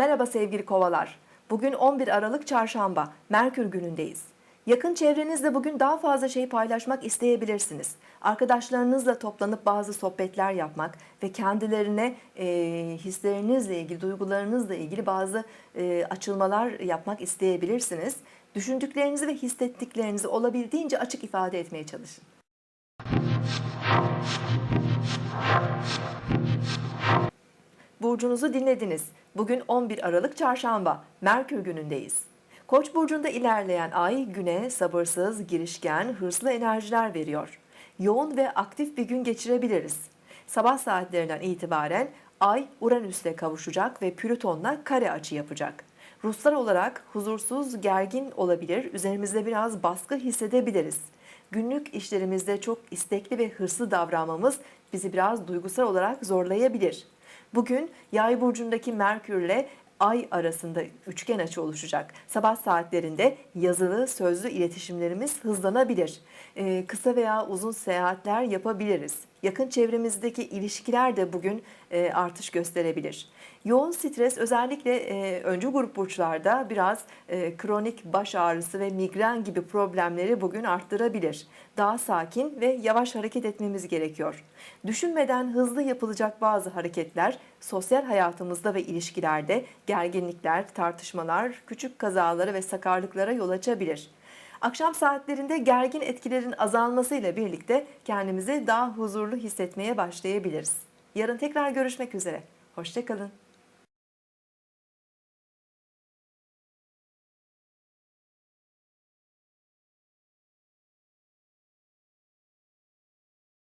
Merhaba sevgili kovalar. Bugün 11 Aralık Çarşamba, Merkür günündeyiz. Yakın çevrenizle bugün daha fazla şey paylaşmak isteyebilirsiniz. Arkadaşlarınızla toplanıp bazı sohbetler yapmak ve kendilerine e, hislerinizle ilgili, duygularınızla ilgili bazı e, açılmalar yapmak isteyebilirsiniz. Düşündüklerinizi ve hissettiklerinizi olabildiğince açık ifade etmeye çalışın. Burcunuzu dinlediniz. Bugün 11 Aralık Çarşamba, Merkür günündeyiz. Koç burcunda ilerleyen ay güne sabırsız, girişken, hırslı enerjiler veriyor. Yoğun ve aktif bir gün geçirebiliriz. Sabah saatlerinden itibaren ay Uranüs'le kavuşacak ve Plüton'la kare açı yapacak. Ruhsal olarak huzursuz, gergin olabilir, üzerimizde biraz baskı hissedebiliriz. Günlük işlerimizde çok istekli ve hırslı davranmamız bizi biraz duygusal olarak zorlayabilir. Bugün Yay burcundaki Merkürle Ay arasında üçgen açı oluşacak. Sabah saatlerinde yazılı, sözlü iletişimlerimiz hızlanabilir. Ee, kısa veya uzun seyahatler yapabiliriz. Yakın çevremizdeki ilişkiler de bugün e, artış gösterebilir. Yoğun stres özellikle e, öncü grup burçlarda biraz e, kronik baş ağrısı ve migren gibi problemleri bugün arttırabilir. Daha sakin ve yavaş hareket etmemiz gerekiyor. Düşünmeden hızlı yapılacak bazı hareketler sosyal hayatımızda ve ilişkilerde gerginlikler, tartışmalar, küçük kazalara ve sakarlıklara yol açabilir. Akşam saatlerinde gergin etkilerin azalmasıyla birlikte kendimizi daha huzurlu hissetmeye başlayabiliriz. Yarın tekrar görüşmek üzere. Hoşçakalın.